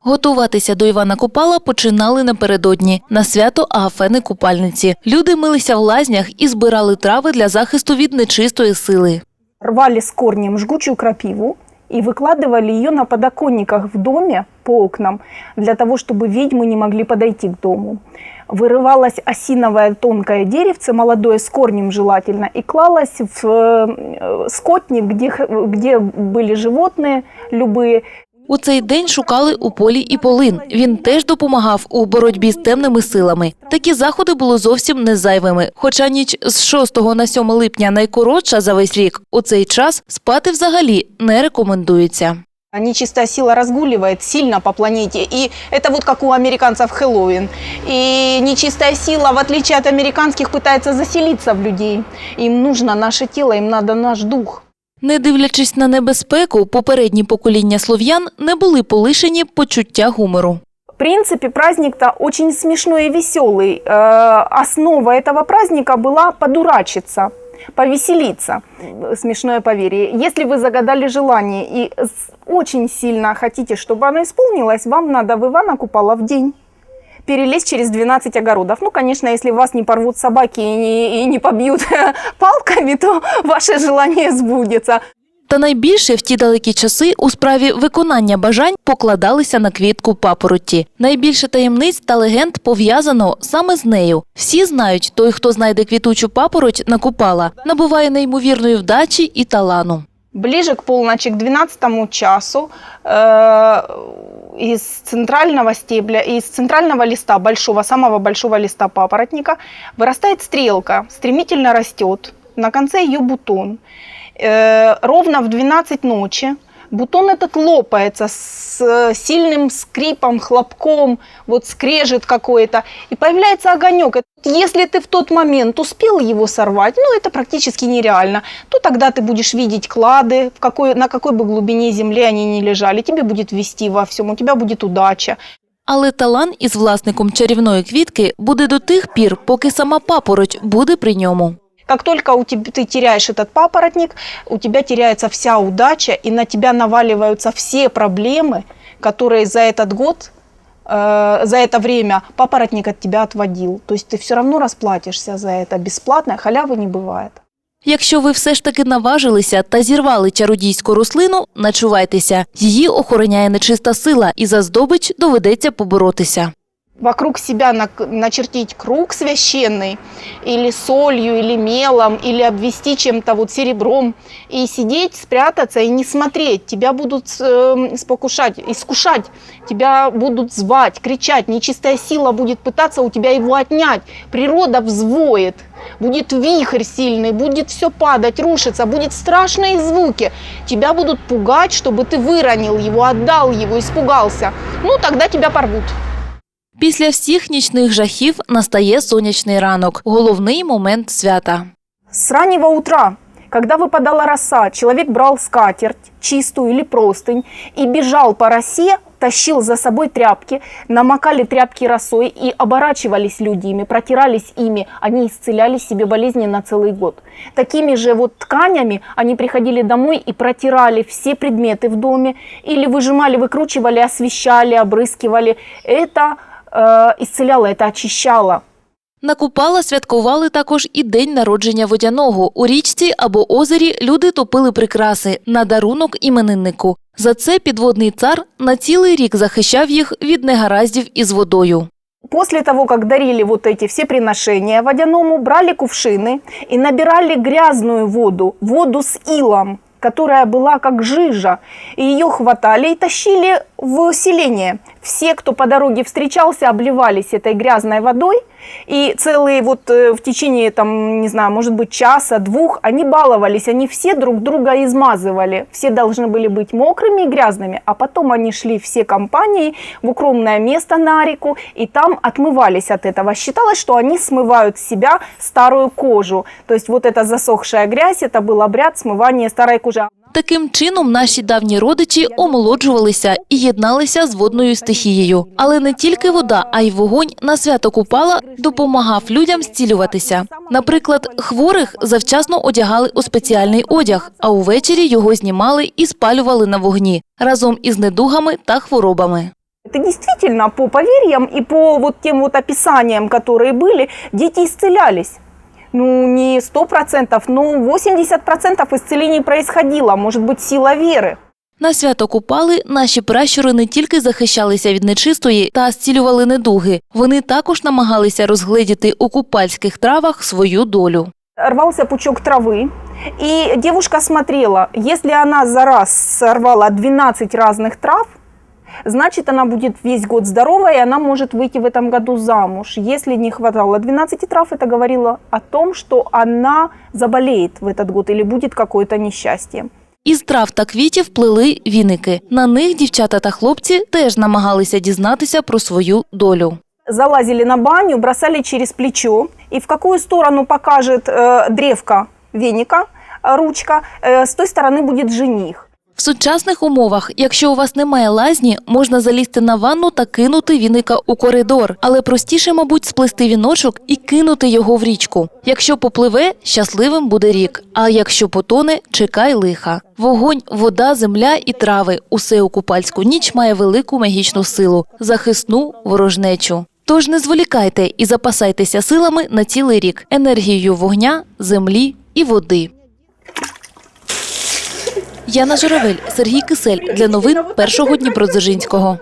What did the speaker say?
Готуватися до Івана Купала починали напередодні на свято Агафени Купальниці. Люди милися в лазнях і збирали трави для захисту від нечистої сили. рвали с корнем жгучую крапиву и выкладывали ее на подоконниках в доме по окнам, для того, чтобы ведьмы не могли подойти к дому. Вырывалось осиновое тонкое деревце, молодое с корнем желательно, и клалось в э, скотник, где, х- где были животные любые, У цей день шукали у полі і полин. Він теж допомагав у боротьбі з темними силами. Такі заходи були зовсім не зайвими. Хоча ніч з 6 на 7 липня найкоротша за весь рік, у цей час спати взагалі не рекомендується. Нечистая сила разгуливает сильно по планете. И это вот как у американцев Хэллоуин. И нечистая сила, в отличие от американских, пытается заселиться в людей. Им нужно наше тело, им надо наш дух. Не дивлячись на небезпеку, попередні покоління слов'ян не були полишені почуття гумору. В принципе, праздник-то очень смешной и веселый. Э, Основа этого праздника была подурачиться, повеселиться. Смешное поверье. Если вы загадали желание и с- очень сильно хотите, чтобы оно исполнилось, вам надо в Ивана Купала в день перелезть через 12 огородов. Ну, конечно, если вас не порвут собаки и не, и не побьют палками, то ваше желание сбудется. Та найбільше в ті далекі часи у справі виконання бажань покладалися на квітку папороті. Найбільше таємниць та легенд пов'язано саме з нею. Всі знають, той, хто знайде квітучу папороть на купала, набуває неймовірної вдачі і талану. Ближе к полночи, к 12 часу, э, из центрального стебля, из центрального листа большого, самого большого листа папоротника вырастает стрелка, стремительно растет. На конце ее бутон. Э, ровно в 12 ночи бутон этот лопается с э, сильным скрипом, хлопком, вот скрежет какой-то, и появляется огонек. Если ты в тот момент успел его сорвать, ну это практически нереально, то тогда ты будешь видеть клады, в какой, на какой бы глубине земли они ни лежали, тебе будет вести во всем, у тебя будет удача. Але талан із власником чарівної квітки буде до тих пір, поки сама папороть буде при ньому. Как только у тебя, ты теряешь этот папоротник, у тебя теряется вся удача, и на тебя наваливаются все проблемы, которые за этот год, э, за это время папоротник от тебя отводил. То есть ты все равно расплатишься за это. Бесплатно, халявы не бывает. Якщо ви все ж таки наважилися та зірвали чародійську рослину, начувайтеся. Її охороняє нечиста сила, і за здобич доведеться поборотися. Вокруг себя начертить круг священный, или солью, или мелом, или обвести чем-то вот серебром, и сидеть, спрятаться и не смотреть. Тебя будут э, спокушать, искушать, тебя будут звать, кричать. Нечистая сила будет пытаться у тебя его отнять. Природа взвоет. Будет вихрь сильный, будет все падать, рушиться, будет страшные звуки. Тебя будут пугать, чтобы ты выронил его, отдал его, испугался. Ну, тогда тебя порвут. Після всіх нічних жахів настає сонячний ранок, головний момент свята. С раннего утра, когда выпадала роса, человек брал скатерть, чистую или простынь, и бежал по росе, тащил за собой тряпки, намокали тряпки росой и оборачивались люди ими, протирались ими, они исцеляли себе болезни на целый год. Такими же вот тканями они приходили домой и протирали все предметы в доме, или выжимали, выкручивали, освещали, обрыскивали. Это э, исцеляло, это очищало. На Купала святкували також і день народження водяного. У річці або озері люди топили прикраси на дарунок імениннику. За це підводний цар на цілий рік захищав їх від негараздів із водою. После того, как дарили вот эти все приношения водяному, брали кувшины и набирали грязную воду, воду с илом, которая была как жижа, и ее хватали и тащили в селение. Все, кто по дороге встречался, обливались этой грязной водой, и целые вот э, в течение, там, не знаю, может быть, часа, двух, они баловались, они все друг друга измазывали. Все должны были быть мокрыми и грязными, а потом они шли все компанией в укромное место на реку, и там отмывались от этого. Считалось, что они смывают с себя старую кожу. То есть вот эта засохшая грязь, это был обряд смывания старой кожи. Таким чином наші давні родичі омолоджувалися і єдналися з водною стихією. Але не тільки вода, а й вогонь на свято Купала допомагав людям зцілюватися. Наприклад, хворих завчасно одягали у спеціальний одяг, а увечері його знімали і спалювали на вогні разом із недугами та хворобами. Это действительно по поверьям и по вот тем вот описаниям, которые были, дети исцелялись. Ну, не 100%, но 80% исцелений происходило. Может быть, сила веры. На свято Купали наші пращури не тільки захищалися від нечистої та зцілювали недуги, вони також намагалися розгледіти у купальських травах свою долю. Рвался пучок травы, и девушка смотрела, если она за раз сорвала 12 разных трав, значит, она будет весь год здорова, и она может выйти в этом году замуж. Если не хватало 12 трав, это говорило о том, что она заболеет в этот год или будет какое-то несчастье. Із трав та квітів плели віники. На них дівчата та хлопці теж намагалися дізнатися про свою долю. залазили на баню, бросали через плечо, и в какую сторону покажет э, древко веника, э, ручка, э, с той стороны будет жених. В сучасних умовах, якщо у вас немає лазні, можна залізти на ванну та кинути віника у коридор. Але простіше, мабуть, сплести віночок і кинути його в річку. Якщо попливе, щасливим буде рік. А якщо потоне, чекай лиха. Вогонь, вода, земля і трави – усе у купальську ніч має велику магічну силу, захисну ворожнечу. Тож не зволікайте і запасайтеся силами на цілий рік, енергією вогня, землі і води. Яна Журавель, Сергій Кисель для новин першого Дніпродзержинського.